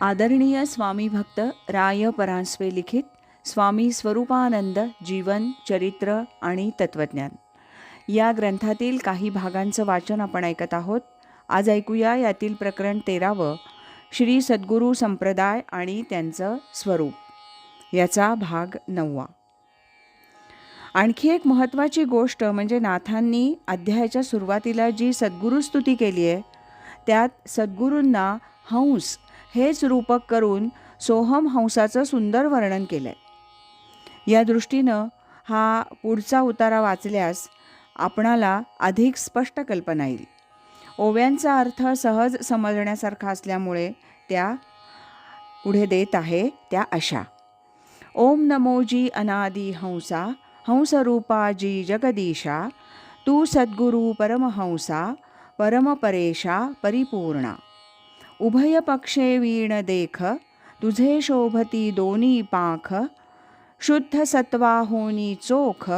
आदरणीय स्वामी भक्त राय परांजपे लिखित स्वामी स्वरूपानंद जीवन चरित्र आणि तत्वज्ञान या ग्रंथातील काही भागांचं वाचन आपण ऐकत आहोत. आज ऐकूया यातील प्रकरण तेरावं श्री सद्गुरू संप्रदाय आणि त्यांचं स्वरूप. याचा भाग नववा. आणखी एक महत्त्वाची गोष्ट म्हणजे नाथांनी अध्यायाच्या सुरुवातीला जी सद्गुरुस्तुती केली आहे त्यात सद्गुरूंना हंस हेच रूपक करून सोहम हंसाचं सुंदर वर्णन केलं आहे या दृष्टीनं हा पुढचा उतारा वाचल्यास आपणाला अधिक स्पष्ट कल्पना येईल. ओव्यांचा अर्थ सहज समजण्यासारखा असल्यामुळे त्या पुढे देत आहे त्या अशा ओम नमोजी अनादी हंसा हंसरूपा जी जगदीशा तू सद्गुरू परमहंसा परमपरेशा परिपूर्णा। उभय पक्षे वीण देख तुझे शोभती दोन्ही पाख शुद्ध सत्वा होनी चोख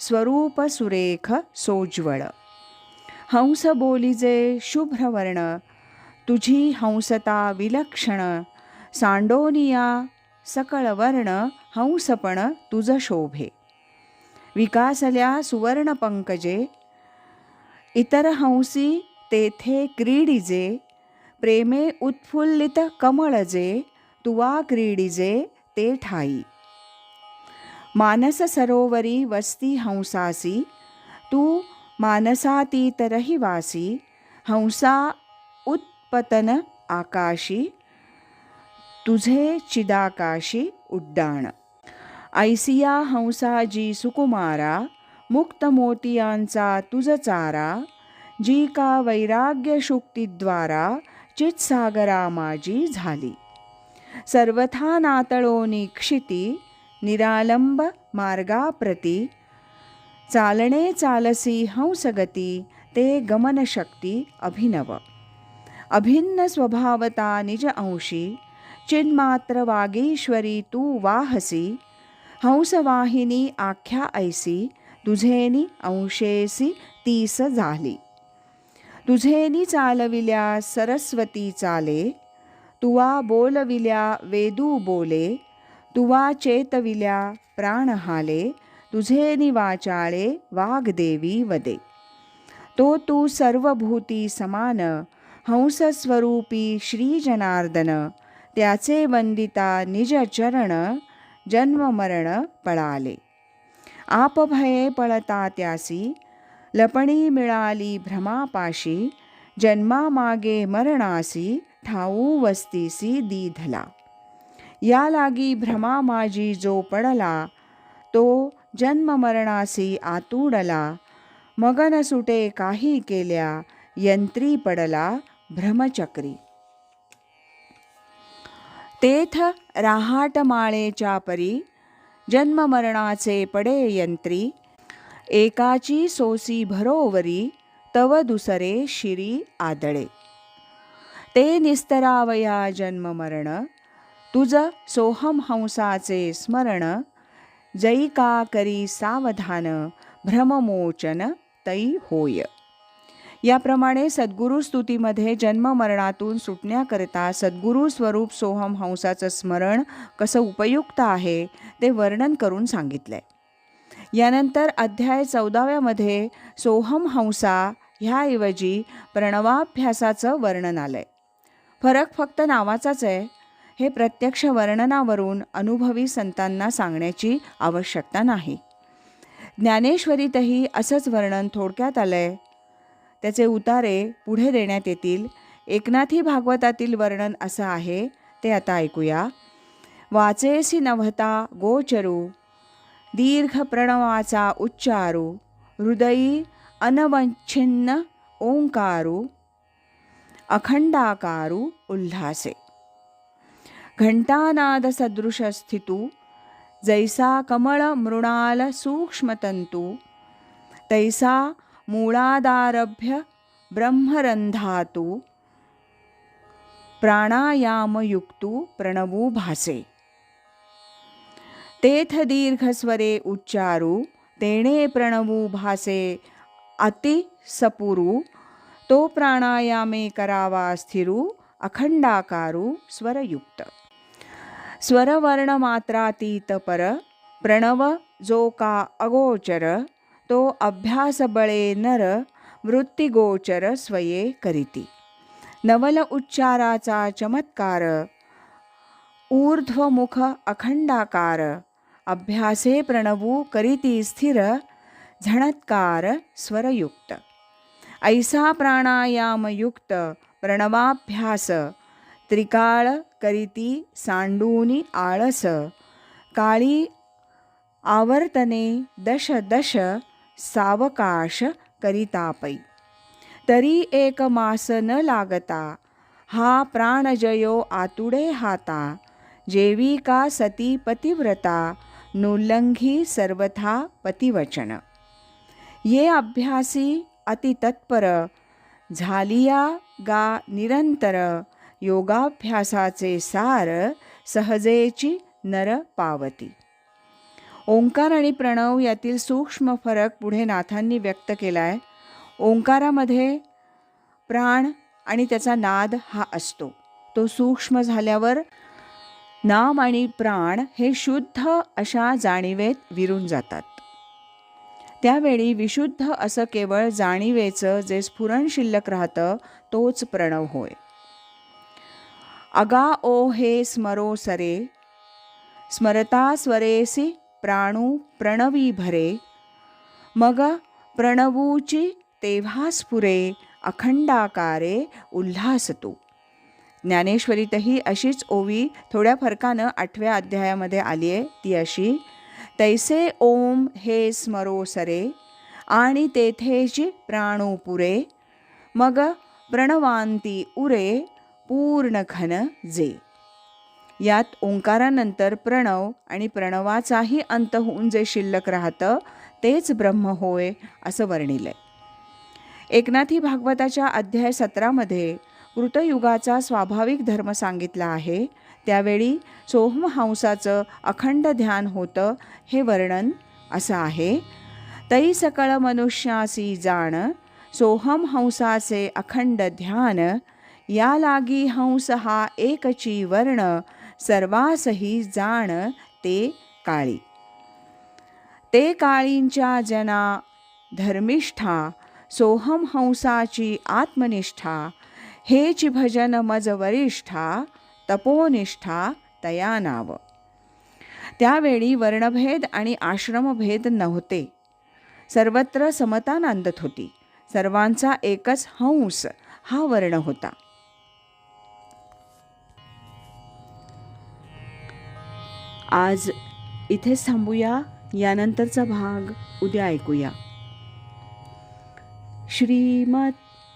स्वरूप सुरेख सोज्वळ हंस बोलिजे शुभ्रवर्ण तुझी हंसता विलक्षण सांडोनिया सकळवर्ण हंसपण तुझ शोभे विकासल्या सुवर्ण पंकजे इतर हंसी तेथे क्रीडिजे प्रेमे उत्फुल्लित कमळजे तुवा क्रीडिजे ते ठाई। मानस सरोवरी वस्ती हंसासी तू मानसातीत रहिवासी हंसा उत्पतन आकाशी तुझे चिदाकाशी उड्डाण। ऐसिया हंसाजी सुकुमारा मुक्त मोतियांचा तुझ चारा जी का वैराग्य शुक्तीद्वारा चित्सागरा माझी झाली. सर्वथा नातळोनी निक्षिती निरालंब मार्गाप्रती चालणे चालसी हंसगती ते गमनशक्ती अभिनव. अभिन्न स्वभावता निज अंशी चिन्मात्र वागीश्वरी तू वाहसी हंसवाहिनी आख्या ऐसी तुझेनी अंशेसी तीस झाली. तुझेनी चालविल्या सरस्वती चाले तुवा बोलविल्या वेदू बोले तुवा चेतविल्या प्राणहाले तुझेनी वाचाळे वाग्देवी वदे. तो तू सर्वभूती समान हंसस्वरूपी श्रीजनार्दन त्याचे वंदिता निज चरण जन्ममरण पळाले. आपभये पळता त्यासी लपणी मिळाली भ्रमापाशी जन्मामागे मरणासी ठाऊ वस्तीसी दीधला. या लागी भ्रमा माझी जो पडला तो जन्ममरणासी आतुडला. मगन सुटे काही केल्या यंत्री पडला भ्रमचक्री. तेथ राहाट माळेच्या परी जन्ममरणाचे पडे यंत्री एकाची सोसी भरोवरी तव दुसरे शिरी आदळे. ते निस्तरावया जन्ममरण तुझ सोहम हंसाचे स्मरण जैका करी सावधान भ्रममोचन तै होय. याप्रमाणे सद्गुरू स्तुतीमध्ये जन्ममरणातून सुटण्याकरिता सद्गुरु स्वरूप सोहम हंसाचं स्मरण कसं उपयुक्त आहे ते वर्णन करून सांगितलं आहे यानंतर अध्याय चौदाव्यामध्ये सोहम हंसा ह्याऐवजी प्रणवाभ्यासाचं वर्णन आलं आहे फरक फक्त नावाचाच आहे. हे प्रत्यक्ष वर्णनावरून अनुभवी संतांना सांगण्याची आवश्यकता नाही. ज्ञानेश्वरीतही असंच वर्णन थोडक्यात आलं आहे त्याचे उतारे पुढे देण्यात येतील. एकनाथी भागवतातील वर्णन असं आहे ते आता ऐकूया. वाचेसी नभता गोचरू दीर्घ प्रणवाचा उच्चारो हृदयी अनवच्छिन्न ओंकारो अखंडाकारू उल्हासे। घंटानाद सदृश जैसा कमळ मृणाल सूक्ष्मतंतु तैसा मूळादारभ्य ब्रह्मरंधातु प्राणायामयुक्तु प्रणवू भासे। तेथ दीर्घस्वरे उच्चारू तेणे प्रणवू भासे अति सपुरू तो प्राणायामे करावा स्थिरू अखंडाकारू स्वरयुक्त। स्वरवर्णमात्रातीत पर प्रणव जो का अगोचर तो अभ्यास बळे नर वृत्तिगोचर स्वये करीती। नवल उच्चाराचा चमत्कार ऊर्ध्वमुख अखंडाकार अभ्यासे प्रणवू करीती स्थिर झणत्कार स्वरयुक्त। ऐसा प्राणायामयुक्त प्रणवाभ्यास त्रिकाळ करीती सांडूनी आळस काळी आवर्तने दश दश सावकाश करितापै। तरी एक मास न लागता हा प्राणजयो आतुडे हाता जेवी का सती पतिव्रता नुल्लंघी सर्वथा पतिवचन। ये अभ्यासी अतितत्पर झालिया गा निरंतर योगाभ्यासाचे सार सहजेची नर पावती। ओंकार आणि प्रणव यातील सूक्ष्म फरक पुढे नाथांनी व्यक्त केला आहे ओंकारामध्ये प्राण आणि त्याचा नाद हा असतो। तो सूक्ष्म झाल्यावर नाम आणि प्राण हे शुद्ध अशा जाणीवेत विरून जातात. त्यावेळी विशुद्ध असं केवळ जाणीवेचं जे स्फुरण शिल्लक राहतं तोच प्रणव होय. अगा ओ हे स्मरो सरे स्मरता स्वरेसी प्राणू प्रणवी भरे मग प्रणवूची तेव्हा स्फुरे अखंडाकारे उल्हासतो। ज्ञानेश्वरीतही अशीच ओवी थोड्या फरकानं आठव्या अध्यायामध्ये आली आहे ती अशी तैसे ओम हे स्मरो सरे आणि तेथेची प्राणोपुरे मग प्रणवांती उरे पूर्ण घन जे. यात ओंकारानंतर प्रणव आणि प्रणवाचाही अंत होऊन जे शिल्लक राहतं तेच ब्रह्म होय असं वर्णिलं आहे एकनाथी भागवताच्या अध्याय सतरामध्ये कृतयुगाचा स्वाभाविक धर्म सांगितला आहे. त्यावेळी सोहमहंसाचं अखंड ध्यान होतं हे वर्णन असं आहे. तै सकळ मनुष्यासी जाण सोहम हंसाचे अखंड ध्यान या लागी हंस हा एकची वर्ण सर्वासही जाण ते काळी. ते काळींच्या जना धर्मिष्ठा सोहम हंसाची आत्मनिष्ठा हेची भजन मज वरिष्ठा तपोनिष्ठा तया नाव. त्यावेळी वर्णभेद आणि आश्रमभेद नव्हते. सर्वत्र समता नांदत होती. सर्वांचा एकच हंस हा वर्ण होता. आज इथेच थांबूया यानंतरचा भाग उद्या ऐकूया. श्रीमत